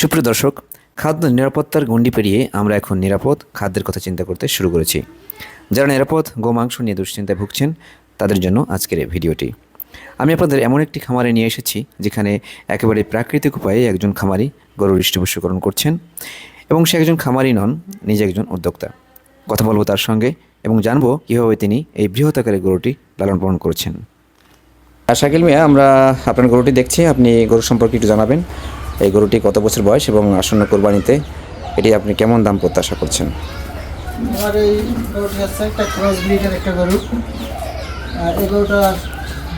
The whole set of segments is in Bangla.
সুপ্রিয় দর্শক খাদ্য নিরাপত্তার গণ্ডি পেরিয়ে আমরা এখন নিরাপদ খাদ্যের কথা চিন্তা করতে শুরু করেছি। যারা নিরাপদ গোমাংস নিয়ে দুশ্চিন্তায় ভুগছেন, তাদের জন্য আজকের এই ভিডিওটি। আমি আপনাদের এমন একটি খামারে নিয়ে এসেছি, যেখানে একেবারে প্রাকৃতিক উপায়ে একজন খামারি গরুর হৃষ্টপুষ্টকরণ করছেন এবং সে একজন খামারি নন, নিজে একজন উদ্যোক্তা। কথা বলব তার সঙ্গে এবং জানব কীভাবে তিনি এই বৃহৎ আকারের গরুটি লালন পালন করছেন। আর শাকিল মিয়া, আমরা আপনার গরুটি দেখছি, আপনি গরু সম্পর্কে একটু জানাবেন। এই গরুটি কত বছর বয়স এবং আসন্ন কোরবানিতে এটি আপনি কেমন দাম প্রত্যাশা করছেন? আমার এই গরুটি হচ্ছে একটা ক্রস ব্রিডের একটা গরু। আর এই গরুটার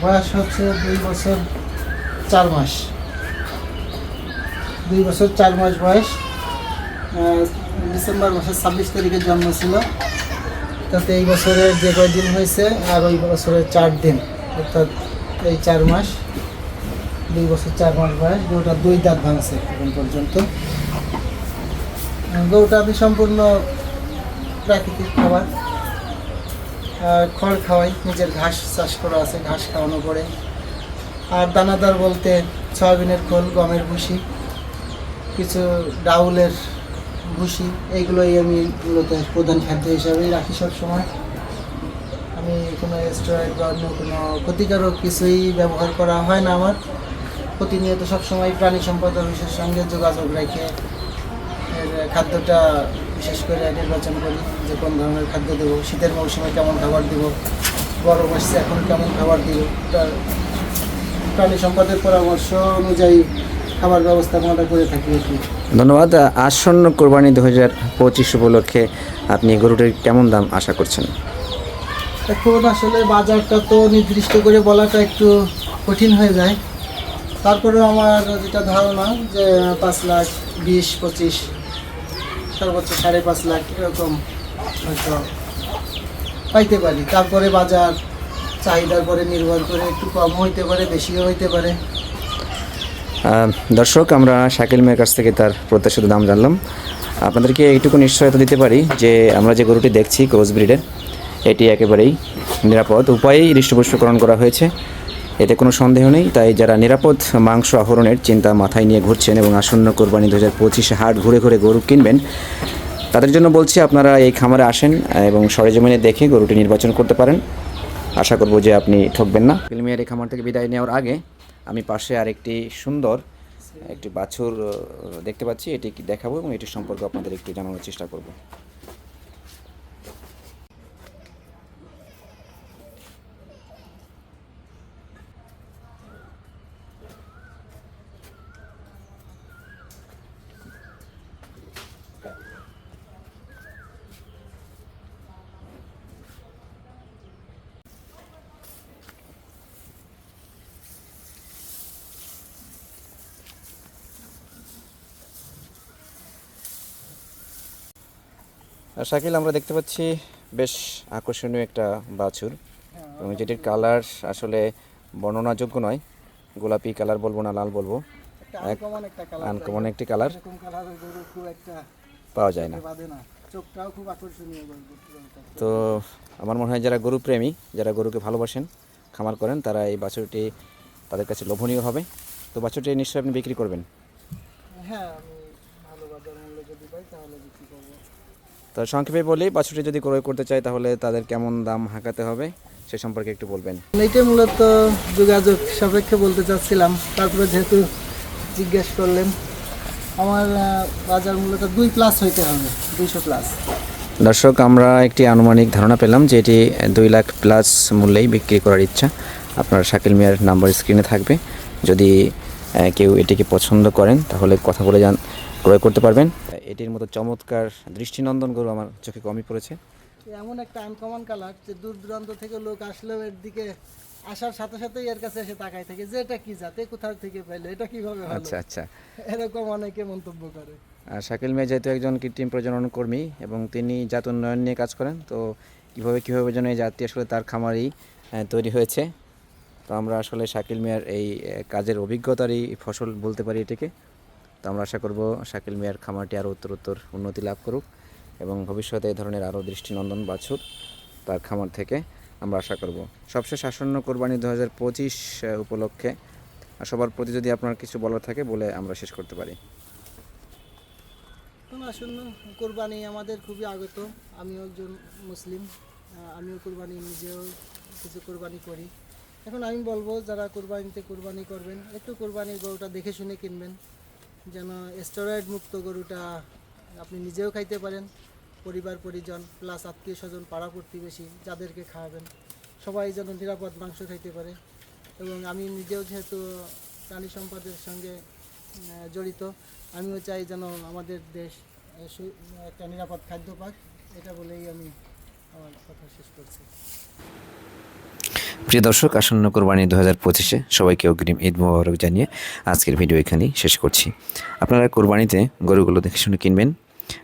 বয়স হচ্ছে দুই বছর চার মাস। দুই বছর চার মাস বয়স। ডিসেম্বর মাসের ছাব্বিশ তারিখে জন্ম ছিল। তাতে এই বছরের যে কয়দিন হয়েছে আর ওই বছরের চার দিন, অর্থাৎ এই চার মাস। দুই বছর, চার মাস বয়স, গরুটা দুই দাঁত ভাঙছে এখন পর্যন্ত। গরুটা আমি সম্পূর্ণ প্রাকৃতিক খাবার খড় খাওয়াই, নিজের ঘাস চাষ করা আছে, ঘাস খাওয়ানো পড়ে আর দানাদার বলতে সয়াবিনের খোল, গমের ভুসি, কিছু ডাউলের ভুসি এইগুলোই আমি মূলত প্রধান খাদ্য হিসাবেই রাখি সব সময় আমি কোনো স্টেরয়েড বা অন্য কোনো ক্ষতিকারক কিছুই ব্যবহার করা হয় না আমার। প্রতিনিয়ত সবসময় প্রাণী সম্পদ অফিসের সঙ্গে যোগাযোগ রেখে এর খাদ্যটা বিশেষ করে নির্বাচন করি যে কোন ধরনের খাদ্য দেবো শীতের মৌসুমে কেমন খাবার দেবো গরম আসছে এখন কেমন খাবার দিব তার প্রাণী সম্পদের পরামর্শ অনুযায়ী খাবার ব্যবস্থাপনাটা করে থাকি আর কি। ধন্যবাদ। আসন্ন কোরবানি দু হাজার পঁচিশ উপলক্ষে আপনি গরুটির কেমন দাম আশা করছেন? এখন আসলে বাজারটা তো নির্দিষ্ট করে বলাটা একটু কঠিন হয়ে যায়। তারপরেও আমার যেটা ধারণা যে পাঁচ লাখ, বিশ, পঁচিশ, সর্বোচ্চ সাড়ে পাঁচ লাখ এরকম হয়তো পাইতে পারি। তারপরে বাজার চাহিদার পরে নির্ভর করে একটু কম হইতে পারে, বেশিও হইতে পারে। দর্শক, আমরা শাকিল মেয়ের কাছ থেকে তার প্রত্যাশিত দাম জানলাম। আপনাদেরকে এইটুকু নিশ্চয়তা দিতে পারি যে আমরা যে গরুটি দেখছি ক্রস ব্রিডের, এটি একেবারেই নিরাপদ। উপায়েই হৃষ্টপুষ্টকরণ করা হয়েছে। এতে কোনো সন্দেহ নেই, তাই যারা নিরাপদ মাংস আহরণের চিন্তা মাথায় নিয়ে ঘুরছেন এবং আসন্ন কোরবানি দু হাজার পঁচিশে হাট ঘুরে ঘুরে গরু কিনবেন, তাদের জন্য বলছি আপনারা এই খামারে আসেন এবং সরেজমিনে দেখে গরুটি নির্বাচন করতে পারেন। আশা করব যে আপনি ঠকবেন না। ফিল্মিয়ার এই খামার থেকে বিদায় নেওয়ার আগে আমি পাশে আরেকটি সুন্দর, একটি বাছুর দেখতে পাচ্ছি, এটি দেখাবো এবং এটি সম্পর্কে আপনাদের একটু জানানোর চেষ্টা করব। শাকিল আমরা দেখতে পাচ্ছি বেশ আকর্ষণীয় একটা বাছুর। এবং যেটির কালার আসলে বর্ণনাযোগ্য নয়। গোলাপি কালার বলব না লাল বলব। আনকমন একটা কালার পাওয়া যায় না। তো আমার মনে হয় যারা গরু প্রেমী যারা গরুকে ভালোবাসেন খামার করেন তারা এই বাছুরটি তাদের কাছে লোভনীয় হবে। তো বাছুরটি নিশ্চয়ই আপনি বিক্রি করবেন? হ্যাঁ আমি ভালো বাজার মূল্য যদি পাই তাহলে বিক্রি করব তো সংক্ষেপে বলি বাছুরটি যদি ক্রয় করতে চায় তাহলে তাদের কেমন দাম হাঁকাতে হবে সে সম্পর্কে একটু বলবেন। এইটা মূলত যোগাযোগ সাপেক্ষে বলতে চাচ্ছিলাম। তারপরে যেহেতু জিজ্ঞেস করলেন আমার বাজার মূলত দুই প্লাস হইতে হবে দুইশো প্লাস দর্শক আমরা একটি আনুমানিক ধারণা পেলাম যে এটি দুই লাখ প্লাস মূল্যেই বিক্রি করার ইচ্ছা। আপনার শাকিল মিয়ার নাম্বার স্ক্রিনে থাকবে। যদি কেউ এটিকে পছন্দ করেন তাহলে কথা বলে যান ক্রয় করতে পারবেন। এটির মতো চমৎকার দৃষ্টিনন্দন গরু আমার চোখে কমই পড়েছে। এমন একটা আনকমন কালার যে দূর দূরান্ত থেকে লোক আসলেও এর দিকে আসার সাথে সাথেই এর কাছে এসে তাকাই থাকে যে এটা কি জাতে কোথার থেকে পাইলো এটা কীভাবে আচ্ছা আচ্ছা। এরকম অনেকে মন্তব্য করে। আর শাকিল মিয়া যেহেতু একজন কৃত্রিম প্রজনন কর্মী এবং তিনি জাত উন্নয়ন নিয়ে কাজ করেন তো কীভাবে কীভাবে যেন এই জাতটি আসলে তার খামারেই তৈরি হয়েছে। তো আমরা আসলে শাকিল মিয়ার এই কাজের অভিজ্ঞতারই ফসল বলতে পারি এটিকে। তো আমরা আশা করব শাকিল মিয়ার খামারটি আরও উত্তরোত্তর উন্নতি লাভ করুক এবং ভবিষ্যতে এই ধরনের আরও দৃষ্টিনন্দন বাছুর তার খামার থেকে আমরা আশা করব। সবশেষ আসন্ন কোরবানি দু হাজার পঁচিশ উপলক্ষে সবার প্রতি যদি আপনার কিছু বলার থাকে বলে আমরা শেষ করতে পারি। আসন্ন কোরবানি আমাদের খুবই আগত। আমিও একজন মুসলিম আমিও কোরবানি নিজেও কিছু কোরবানি করি। এখন আমি বলব, যারা কোরবানিতে কোরবানি করবেন, একটু কোরবানির গরুটা দেখে শুনে কিনবেন, যেন স্টেরয়েড মুক্ত গরুটা আপনি নিজেও খাইতে পারেন, পরিবার, পরিজন প্লাস আত্মীয় স্বজন, পাড়া প্রতিবেশী, যাদেরকে খাওয়াবেন, সবাই যেন নিরাপদ মাংস খাইতে পারে। এবং আমি নিজেও যেহেতু প্রাণী সম্পদের সঙ্গে জড়িত, আমিও চাই যেন আমাদের দেশ একটা নিরাপদ খাদ্য পাক, এটা বলেই আমি প্রিয় দর্শক, আসন্ন কোরবানি দু হাজার পঁচিশে সবাইকে অগ্রিম ঈদ মোবারক জানিয়ে আজকের ভিডিও এখানেই শেষ করছি। আপনারা কোরবানিতে গরুগুলো দেখে শুনে কিনবেন।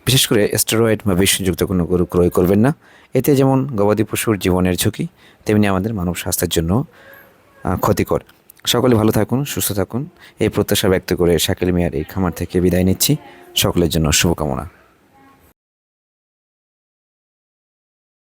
বিশেষ করে স্টেরয়েড বা বিষযুক্ত কোনো গরু ক্রয় করবেন না। এতে যেমন গবাদি পশুর জীবনের ঝুঁকি, তেমনি আমাদের মানব স্বাস্থ্যের জন্য ক্ষতিকর। সকলে ভালো থাকুন, সুস্থ থাকুন। এই প্রত্যাশা ব্যক্ত করে শাকিল মিয়ার এই খামার থেকে বিদায় নিচ্ছি। সকলের জন্য শুভকামনা।